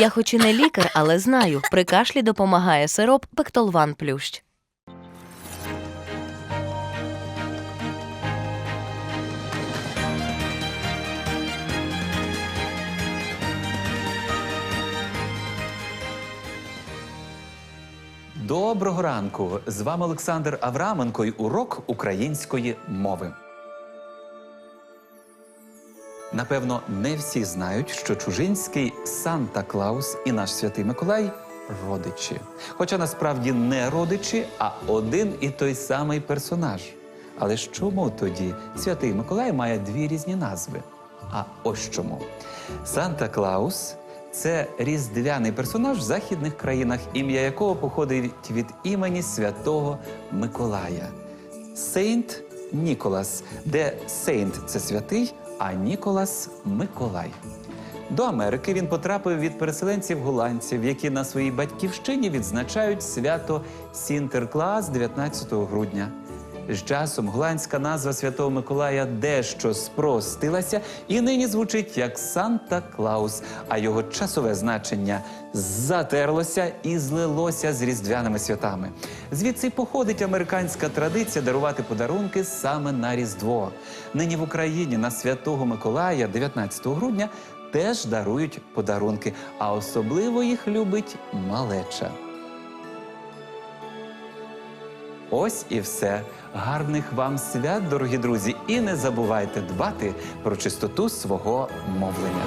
Я хоч і не лікар, але знаю, при кашлі допомагає сироп Пектолван Плющ. Доброго ранку! З вами Олександр Авраменко і урок української мови. Напевно, не всі знають, що чужинський Санта Клаус і наш святий Миколай родичі. Хоча насправді не родичі, а один і той самий персонаж. Але чому тоді святий Миколай має дві різні назви? А ось чому. Санта Клаус це різдвяний персонаж в західних країнах, ім'я якого походить від імені святого Миколая. Сейнт Ніколас, де Сейнт це святий, а Ніколас Миколай. До Америки він потрапив від переселенців голландців, які на своїй батьківщині відзначають свято Сінтерклас 19 грудня. З часом голландська назва Святого Миколая дещо спростилася і нині звучить як Санта Клаус, а його часове значення затерлося і злилося з різдвяними святами. Звідси походить американська традиція дарувати подарунки саме на Різдво. Нині в Україні на Святого Миколая, 19 грудня, теж дарують подарунки, а особливо їх любить малеча. Ось і все. Гарних вам свят, дорогі друзі, і не забувайте дбати про чистоту свого мовлення.